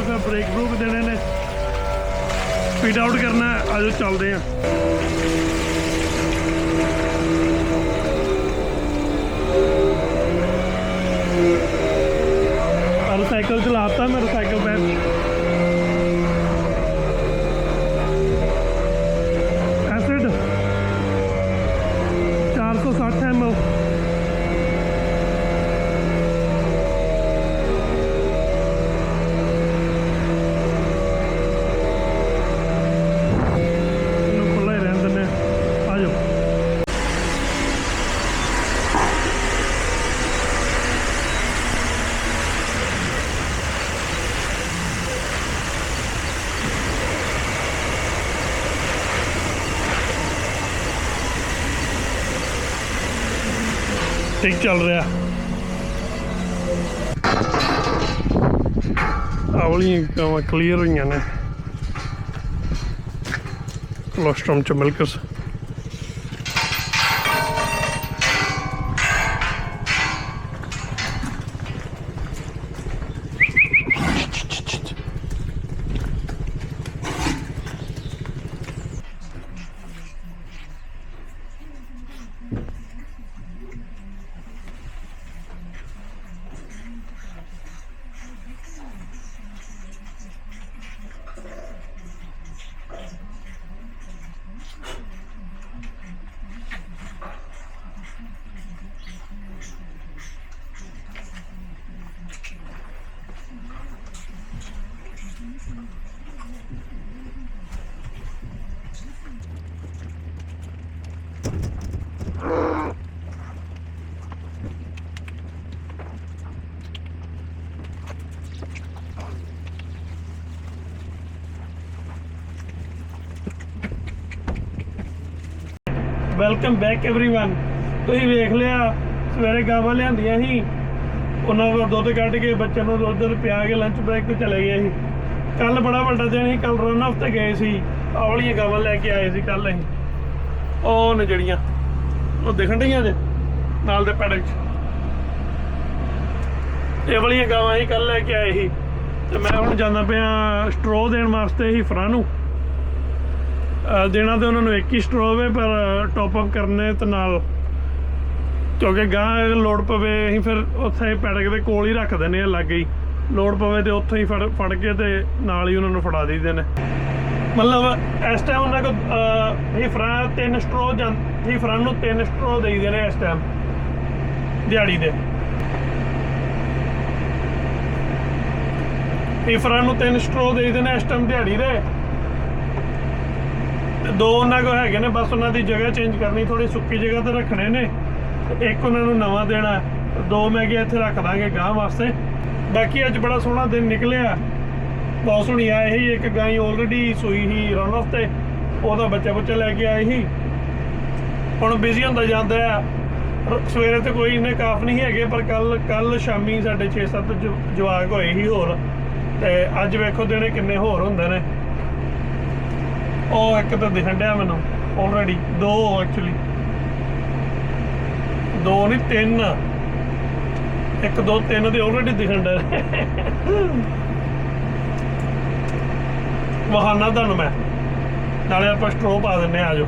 ਪਿਆ ਬ੍ਰੇਕ ਬਰੂਕ ਦੇਣੇ ਨੇ ਫੀਡ ਆਊਟ ਕਰਨਾ ਹੈ। ਆਜੋ ਚੱਲਦੇ ਆ ਅਰ ਸਾਈਕਲ ਚਲਾਤਾ ਮੇਰਾ ਸਾਈਕਲ ਬੈਠ ਠੀਕ ਚੱਲ ਰਿਹਾ। ਆਵਲੀਆਂ ਕਾਵਾਂ ਕਲੀਅਰ ਹੋਈਆਂ ਨੇ। ਕੋਲੋਸਟ੍ਰਮ ਚ ਮਿਲਕਸ ਵੈਲਕਮ ਬੈਕ एवरीवन ਤੁਸੀਂ ਵੇਖ ਲਿਆ ਸਵੇਰੇ ਗਾਵਾਂ ਲਿਆਂਦੀਆਂ ਸੀ ਉਹਨਾਂ ਦਾ ਦੁੱਧ ਕੱਢ ਕੇ ਬੱਚਿਆਂ ਨੂੰ ਦੁੱਧ ਪਿਆ ਕੇ ਲੰਚ ਬ੍ਰੇਕ ਤੇ ਚਲੇ ਗਏ ਸੀ ਕੱਲ ਬੜਾ ਵੱਡਾ ਦਿਨ ਸੀ ਕੱਲ ਰਨ ਆਫ ਤੇ ਗਏ ਸੀ ਆਹ ਵਾਲੀਆਂ ਗਾਵਾਂ ਲੈ ਕੇ ਆਏ ਸੀ ਕੱਲ ਅਸੀਂ ਉਹ ਨੇ ਜਿਹੜੀਆਂ ਉਹ ਦਿਖਣ ਡੀਆਂ ਜੇ ਨਾਲ ਦੇ ਪੈੜੇ 'ਚ ਇਹ ਵਾਲੀਆਂ ਗਾਵਾਂ ਅਸੀਂ ਕੱਲ ਲੈ ਕੇ ਆਏ ਸੀ ਤੇ ਮੈਂ ਹੁਣ ਜਾਂਦਾ ਪਿਆ ਸਟ੍ਰੋ ਦੇਣ ਵਾਸਤੇ ਹੀ ਫਰਾਂ ਨੂੰ ਅਹ ਦੇਣਾ ਤੇ ਉਹਨਾਂ ਨੂੰ ਇੱਕ ਹੀ ਸਟ੍ਰੋ ਹੈ ਪਰ ਟੌਪ ਅਪ ਕਰਨੇ ਤੇ ਨਾਲ। ਕਿਉਂਕਿ ਗਾਂ ਲੋਡ ਪਵੇ, ਅਸੀਂ ਫਿਰ ਉੱਥੇ ਪੈੜਕ ਦੇ ਕੋਲ ਹੀ ਰੱਖ ਦਿੰਦੇ ਆ ਲਾਗੇ ਹੀ। ਲੋਡ ਪਵੇ ਤੇ ਉੱਥੇ ਹੀ ਫੜ ਫੜ ਕੇ ਤੇ ਨਾਲ ਹੀ ਉਹਨਾਂ ਨੂੰ ਫੜਾ ਦਈਦੇ ਨੇ। ਮਤਲਬ, ਇਸ ਟਾਈਮ ਉਹਨਾਂ ਕੋ ਇਹ ਫਰਾਂ ਤਿੰਨ ਸਟ੍ਰੋ ਜਾਂ ਇਹ ਫਰਾਂ ਨੂੰ ਤਿੰਨ ਸਟ੍ਰੋ ਦੇਈਦੇ ਨੇ ਇਸ ਟਾਈਮ ਦਿਹਾੜੀ ਦੇ। ਇਹ ਫਰਾਂ ਨੂੰ ਤਿੰਨ ਸਟ੍ਰੋ ਦੇਈਦੇ ਨੇ ਇਸ ਟਾਈਮ ਦਿਹਾੜੀ ਦੇ। ਤੇ ਦੋ ਉਹਨਾਂ ਕੋ ਹੈਗੇ ਨੇ, ਬਸ ਉਹਨਾਂ ਦੀ ਜਗ੍ਹਾ ਚੇਂਜ ਕਰਨੀ ਥੋੜੀ ਸੁੱਕੀ ਜਗ੍ਹਾ ਤੇ ਰੱਖਣੇ ਨੇ। ਇੱਕ ਉਹਨਾਂ ਨੂੰ ਨਵਾਂ ਦੇਣਾ ਦੋ ਮੈਂ ਕਿਹਾ ਇੱਥੇ ਰੱਖ ਦਾਂਗੇ ਗਾਂ ਵਾਸਤੇ। ਬਾਕੀ ਅੱਜ ਬੜਾ ਸੋਹਣਾ ਦਿਨ ਨਿਕਲਿਆ। ਬਹੁਤ ਸੋਹਣੀ ਆਏ ਸੀ, ਇੱਕ ਗਾਂ ਆਲਰੇਡੀ ਸੂਈ ਸੀ ਰਨ ਆਫ ਤੇ। ਉਹਦਾ ਬੱਚਾ ਬੱਚਾ ਲੈ ਕੇ ਆਏ ਸੀ। ਹੁਣ ਬਿਜ਼ੀ ਹੁੰਦਾ ਜਾਂਦਾ ਆ। ਰ- ਸਵੇਰੇ ਤੇ ਕੋਈ ਇੰਨੇ ਕਾਫ ਨਹੀਂ ਹੈਗੇ, ਪਰ ਕੱਲ ਕੱਲ ਸ਼ਾਮੀ ਸਾਡੇ 6-7 ਜਵਾਕ ਹੋਏ ਸੀ ਹੋਰ। ਤੇ ਅੱਜ ਵੇਖੋ ਦਿਨੇ ਕਿੰਨੇ ਹੋਰ ਹੁੰਦੇ ਨੇ। ਉਹ ਇੱਕ ਤਾਂ ਦਿਖਣ ਡਿਆ ਮੈਨੂੰ ਆਲਰੇਡੀ ਦੋ ਐਕਚੁਅਲੀ ਦੋ ਨਹੀਂ, ਤਿੰਨ। ਇੱਕ, ਦੋ, ਤਿੰਨ ਦੇ ਆਲਰੇਡੀ ਦਿਖਣ ਡਿਆ ਵਹਾਨਾ ਤੁਹਾਨੂੰ ਮੈਂ। ਨਾਲੇ ਆਪਾਂ ਸਟ੍ਰੋ ਪਾ ਦਿੰਨੇ ਆ ਆਜੋ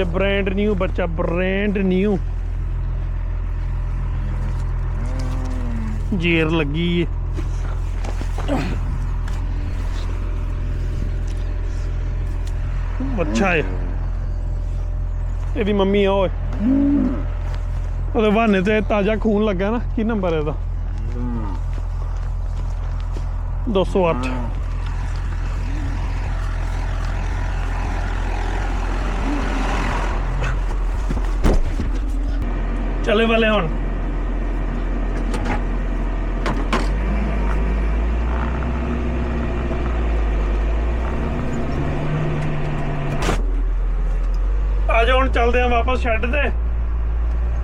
ਜੇ ਬ੍ਰਾਂਡ ਨਿਊ ਬੱਚਾ ਬ੍ਰਾਂਡ ਨਿਊ ਜੇਰ ਲੱਗੀ ਏ। ਬੱਚਾ ਏ। ਇਹਦੀ ਮੰਮੀ ਆ ਓਏ। ਉਹਦੇ ਬਹਾਨੇ ਤੇ ਤਾਜ਼ਾ ਖੂਨ ਲੱਗਾ ਨਾ। ਕੀ ਨੰਬਰ ਇਹਦਾ? 208 ਚਲੇ ਵਾਲੇ ਹੁਣ। ਆ ਜਾ ਹੁਣ, ਚੱਲਦੇ ਆ ਵਾਪਸ ਛੱਡ ਤੇ।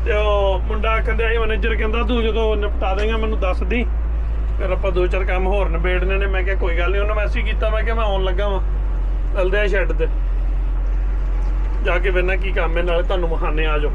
ਤੇ ਉਹ ਮੁੰਡਾ ਕਹਿੰਦਾ ਸੀ ਮੈਨੇਜਰ ਕਹਿੰਦਾ, ਤੂੰ ਜਦੋਂ ਨਿਪਟਾ ਦੇਗਾ, ਮੈਨੂੰ ਦੱਸ ਦੀ। ਫਿਰ ਆਪਾਂ ਦੋ ਚਾਰ ਕੰਮ ਹੋਰ ਨਿਬੇੜਨੇ ਨੇ। ਮੈਂ ਕਿਹਾ, ਕੋਈ ਗੱਲ ਨਹੀਂ ਉਹਨੂੰ ਮੈਸੇਜ ਕੀਤਾ, ਮੈਂ ਕਿਹਾ, ਮੈਂ ਆਉਣ ਲੱਗਾ ਵਾਂ। ਚੱਲਦੇ ਆ ਸ਼ੈੱਡ ਤੇ। ਜਾ ਕੇ ਵੇਖਣਾ ਕੀ ਕੰਮ ਹੈ, ਨਾਲੇ ਤੁਹਾਨੂੰ ਮਹਾਨੇ ਆ ਜਾਓ।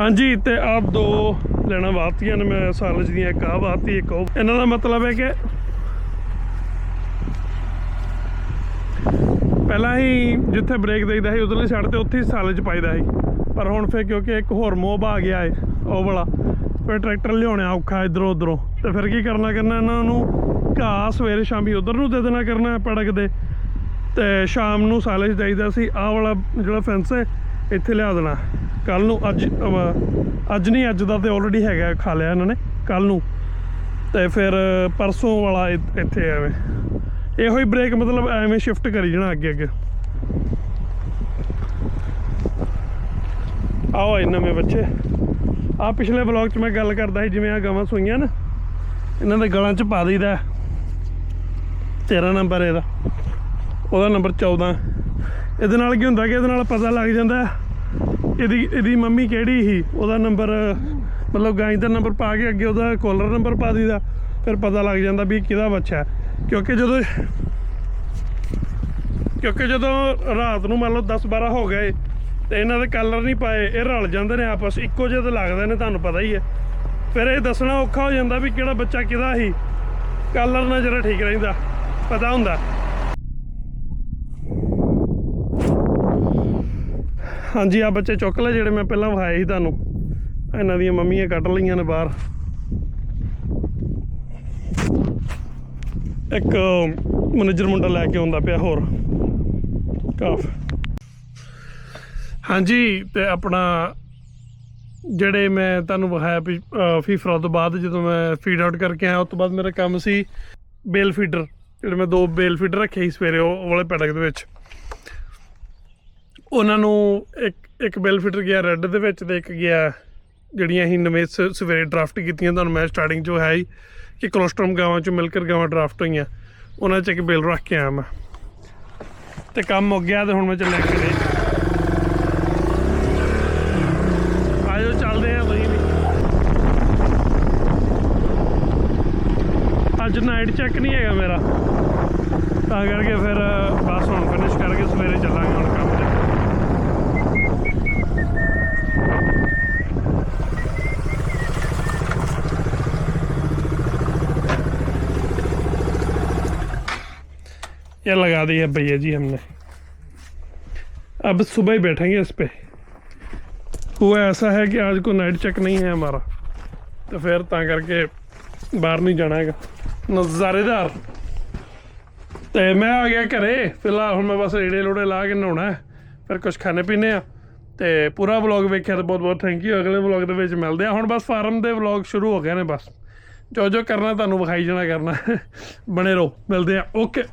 ਹਾਂਜੀ, ਤੇ ਆਪ ਦੋ ਲੈਣਾ ਵਾਤੀਆਂ ਨੇ, ਮੈਂ ਸਾਲਜ ਦੀਆਂ ਇੱਕ ਆ ਵਾਤੀ ਇੱਕ ਉਹ। ਇਹਨਾਂ ਦਾ ਮਤਲਬ ਹੈ ਕਿ ਪਹਿਲਾਂ ਹੀ ਜਿੱਥੇ ਬ੍ਰੇਕ ਦੇਈਦਾ ਸੀ, ਉਧਰਲੀ ਸਾਈਡ ਤੇ ਉੱਥੇ ਹੀ ਸਾਲਜ ਪਾਈਦਾ ਸੀ। ਪਰ ਹੁਣ ਫੇਰ ਕਿਉਂਕਿ ਇੱਕ ਹੋਰ ਮੋਬ ਆ ਗਿਆ ਏ, ਉਹ ਵਾਲਾ। ਫਿਰ ਟਰੈਕਟਰ ਲਿਆਉਣਾ ਔਖਾ ਇਧਰੋਂ ਉਧਰੋਂ। ਤੇ ਫਿਰ ਕੀ ਕਰਨਾ ਕਰਨਾ ਇਹਨਾਂ ਨੂੰ ਘਾਹ ਸਵੇਰੇ ਸ਼ਾਮੀ ਉਧਰ ਨੂੰ ਦੇ ਦੇਣਾ, ਕਰਨਾ ਪੜਕ ਦੇ। ਤੇ ਸ਼ਾਮ ਨੂੰ ਸਾਲਜ ਦੇਈਦਾ ਸੀ, ਆਹ ਵਾਲਾ ਜਿਹੜਾ ਫੈਂਸ ਹੈ ਇੱਥੇ ਲਿਆ ਦੇਣਾ। ਕੱਲ ਨੂੰ ਅੱਜ ਅੱਜ ਨਹੀਂ, ਅੱਜ ਦਾ ਤੇ ਆਲਰੇਡੀ ਹੈਗਾ, ਖਾ ਲਿਆ ਇਹਨਾਂ ਨੇ ਕੱਲ ਨੂੰ। ਤੇ ਫਿਰ ਪਰਸੋਂ ਵਾਲਾ ਇੱਥੇ ਐਵੇਂ। ਇਹੋ ਹੀ ਬ੍ਰੇਕ ਮਤਲਬ ਐਵੇਂ ਸ਼ਿਫਟ ਕਰੀ ਜਾਣਾ ਅੱਗੇ ਅੱਗੇ। ਆਓ ਇਹ ਨਵੇਂ ਬੱਚੇ। ਆ ਪਿਛਲੇ ਵਲੌਗ 'ਚ ਮੈਂ ਗੱਲ ਕਰਦਾ ਸੀ, ਜਿਵੇਂ ਆ ਗਾਵਾਂ ਸੂਈਆਂ ਨਾ, ਇਹਨਾਂ ਦੇ ਗਲਾਂ 'ਚ ਪਾ ਦਈਦਾ। 13 ਨੰਬਰ ਇਹਦਾ। ਉਹਦਾ ਨੰਬਰ 14 ਇਹਦੇ ਨਾਲ ਕੀ ਹੁੰਦਾ ਕਿ ਇਹਦੇ ਨਾਲ ਪਤਾ ਲੱਗ ਜਾਂਦਾ। ਇਹਦੀ ਇਹਦੀ ਮੰਮੀ ਕਿਹੜੀ ਸੀ? ਉਹਦਾ ਨੰਬਰ ਮਤਲਬ ਗਾਂ ਦਾ ਨੰਬਰ ਪਾ ਕੇ ਅੱਗੇ ਉਹਦਾ ਕੋਲਰ ਨੰਬਰ ਪਾ ਦਈਦਾ, ਫਿਰ ਪਤਾ ਲੱਗ ਜਾਂਦਾ ਵੀ ਕਿਹਦਾ ਬੱਚਾ ਕਿਉਂਕਿ ਜਦੋਂ ਕਿਉਂਕਿ ਜਦੋਂ ਰਾਤ ਨੂੰ ਮੰਨ ਲਓ 10 12 ਹੋ ਗਏ, ਤੇ ਇਹਨਾਂ ਦੇ ਕਲਰ ਨਹੀਂ ਪਾਏ, ਇਹ ਰਲ ਜਾਂਦੇ ਨੇ ਆਪਸ, ਇੱਕੋ ਜਿਹੇ ਤੇ ਲੱਗਦੇ ਨੇ, ਤੁਹਾਨੂੰ ਪਤਾ ਹੀ ਹੈ। ਫਿਰ ਇਹ ਦੱਸਣਾ ਔਖਾ ਹੋ ਜਾਂਦਾ ਵੀ ਕਿਹੜਾ ਬੱਚਾ ਕਿਹਦਾ ਸੀ। ਕਲਰ ਨਾਲ ਜਰਾ ਠੀਕ ਰਹਿੰਦਾ, ਪਤਾ ਹੁੰਦਾ। ਹਾਂਜੀ ਆ ਬੱਚੇ ਚੁੱਕ ਲੈ ਜਿਹੜੇ ਮੈਂ ਪਹਿਲਾਂ ਵਿਖਾਏ ਸੀ ਤੁਹਾਨੂੰ। ਇਹਨਾਂ ਦੀਆਂ ਮੰਮੀਆਂ ਕੱਢ ਲਈਆਂ ਨੇ ਬਾਹਰ। ਇੱਕ ਮੈਨੇਜਰ ਮੁੰਡਾ ਲੈ ਕੇ ਆਉਂਦਾ ਪਿਆ ਹੋਰ। ਕਾਫ। ਹਾਂਜੀ ਤੇ ਆਪਣਾ ਜਿਹੜੇ ਮੈਂ ਤੁਹਾਨੂੰ ਵਿਖਾਇਆ ਵੀ ਅਹ, ਫੀਫਰਾ ਤੋਂ ਬਾਅਦ ਜਦੋਂ ਮੈਂ ਫੀਡ ਆਊਟ ਕਰਕੇ ਆਇਆ ਉਸ ਤੋਂ ਬਾਅਦ ਮੇਰਾ ਕੰਮ ਸੀ ਬੇਲ ਫੀਡਰ ਜਿਹੜੇ ਮੈਂ ਦੋ ਬੇਲ ਫੀਡਰ ਰੱਖੇ ਸੀ ਸਵੇਰੇ ਉਹ ਉਹ ਵਾਲੇ ਪੈਡਕ ਦੇ ਵਿੱਚ। ਉਹਨਾਂ ਨੂੰ ਇੱਕ ਇੱਕ ਬਿਲ ਫਿਟਰ ਗਿਆ ਰੈੱਡ ਦੇ ਵਿੱਚ ਤੇ ਇੱਕ ਗਿਆ ਜਿਹੜੀਆਂ ਅਸੀਂ ਨਵੇਂ ਸ- ਸਵੇਰੇ ਡਰਾਫਟ ਕੀਤੀਆਂ ਤੁਹਾਨੂੰ ਮੈਂ ਸਟਾਰਟਿੰਗ 'ਚੋਂ ਹੈ ਹੀ ਕਿ ਕੋਲੋਸਟ੍ਰਮ ਗਾਵਾਂ 'ਚੋਂ ਮਿਲਕਰ ਗਾਵਾਂ ਡਰਾਫਟ ਹੋਈਆਂ। ਉਹਨਾਂ 'ਚ ਇੱਕ ਬਿਲ ਰੱਖ ਕੇ ਆਇਆ ਮੈਂ। ਤੇ ਕੰਮ ਹੋ ਗਿਆ ਤੇ ਹੁਣ ਮੈਂ ਚੱਲਿਆ ਘਰੇ। ਆਜੋ, ਚੱਲਦੇ ਆ ਤੁਸੀਂ ਵੀ ਅੱਜ ਨਾਈਟ ਚੈੱਕ ਨਹੀਂ ਹੈਗਾ ਮੇਰਾ। ਤਾਂ ਕਰਕੇ ਫਿਰ, ਬਸ ਹੁਣ ਫਿਨਿਸ਼ ਕਰਕੇ ਸਵੇਰੇ ਚੱਲਾਂਗੇ ਹੁਣ ਕੰਮ ਤੇ ये लगा दी है भैया जी हमने अब सुबह ही बैठेंगे इस पे हुआ ऐसा है कि आज को नाइट चेक नहीं है हमारा तो फिर ता करके ਬਾਹਰ ਨਹੀਂ ਜਾਣਾ ਹੈਗਾ ਨਜ਼ਾਰੇਦਾਰ ਤੇ ਮੈਂ ਆ ਗਿਆ ਘਰੇ ਫਿਲਹਾਲ ਹੁਣ ਮੈਂ ਬਸ ਰੇੜੇ ਲੋੜੇ ਲਾ ਕੇ ਨਹਾਉਣਾ ਹੈ ਫਿਰ ਕੁਝ ਖਾਣੇ ਪੀਣੇ ਆ ਤੇ ਪੂਰਾ ਵਲੌਗ ਵੇਖਿਆ ਤਾਂ ਬਹੁਤ ਬਹੁਤ ਥੈਂਕ ਯੂ ਅਗਲੇ ਵਲੌਗ ਦੇ ਵਿੱਚ ਮਿਲਦੇ ਆ ਹੁਣ ਬਸ ਫਾਰਮ ਦੇ ਵਲੌਗ ਸ਼ੁਰੂ ਹੋ ਗਏ ਨੇ ਬਸ ਜੋ ਜੋ ਕਰਨਾ ਤੁਹਾਨੂੰ ਵਿਖਾਈ ਜਾਣਾ ਕਰਨਾ ਬਣੇ ਰਹੋ ਮਿਲਦੇ ਆ ਓਕੇ